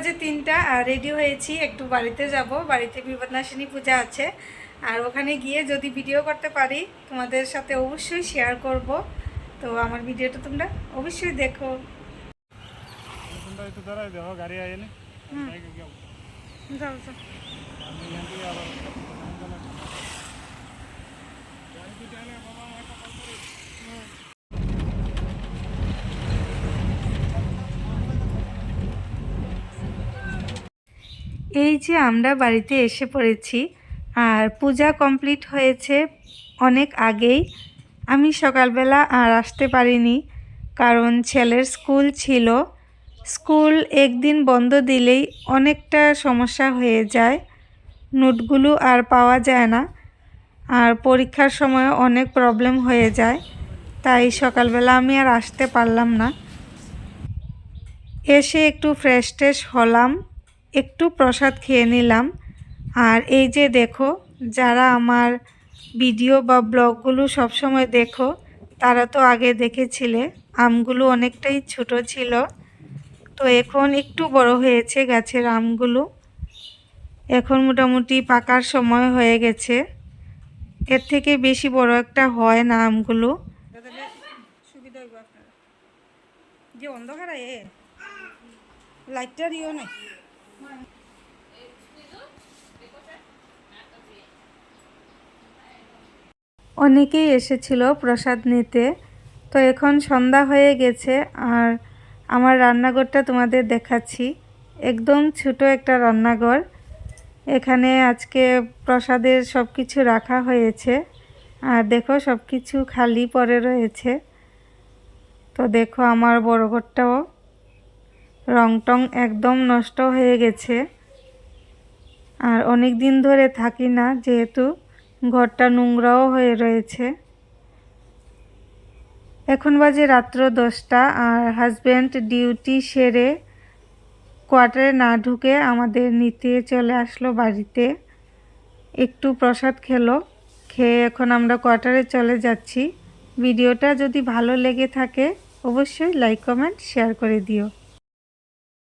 বাজে তিনটা আর রেডি হয়েছি একটু বাড়িতে যাব। বাড়িতে বিপদনাশিনী পূজা আছে। আর ওখানে গিয়ে যদি ভিডিও করতে পারি তোমাদের সাথে অবশ্যই শেয়ার করব। তো আমার ভিডিওটা তোমরা অবশ্যই দেখো। গাড়ি এই যে আমরা বাড়িতে এসে পড়েছি, আর পূজা কমপ্লিট হয়েছে অনেক আগেই। আমি সকালবেলা আর আসতে পারিনি, কারণ ছেলের স্কুল ছিল। স্কুল একদিন বন্ধ দিলেই অনেকটা সমস্যা হয়ে যায়। নোটগুলো আর পাওয়া যায় না, আর পরীক্ষার সময় অনেক প্রবলেম হয়ে যায়, তাই সকালবেলা আমি আর আসতে পারলাম না। এসে একটু ফ্রেশ ট্রেশ হলাম। একটু প্রসাদ খেয়ে নিলাম। আর এই যে দেখো, যারা আমার ভিডিও বা ব্লগগুলো সবসময় দেখো, তারা তো আগে দেখেছিলে, আমগুলো অনেকটাই ছোট ছিল। তো এখন একটু বড় হয়েছে গাছের আমগুলো। এখন মোটামুটি পাকার সময় হয়ে গেছে। এর থেকে বেশি বড় একটা হয় না আমগুলো। সুবিধা যে অন্ধকার অনেকেই এসেছিল প্রসাদ নিতে। তো এখন সন্ধ্যা হয়ে গেছে আর আমার রান্নাঘরটা তোমাদের দেখাচ্ছি। একদম ছোট একটা রান্নাঘর। এখানে আজকে প্রসাদের সব কিছু রাখা হয়েছে। আর দেখো সব কিছু খালি পড়ে রয়েছে। তো দেখো আমার বড় ঘরটাও। রং টং একদম নষ্ট হয়ে গেছে। আর অনেক দিন ধরে থাকি না, যেহেতু ঘরটা নোংরাও হয়ে রয়েছে। এখন বাজে রাত্র দশটা আর হাজব্যান্ড ডিউটি সেরে কোয়ার্টারে না ঢুকে আমাদের নিতে চলে আসলো বাড়িতে। একটু প্রসাদ খেলো, খেয়ে এখন আমরা কোয়ার্টারে চলে যাচ্ছি। ভিডিওটা যদি ভালো লেগে থাকে, অবশ্যই লাইক কমেন্ট শেয়ার করে দিও।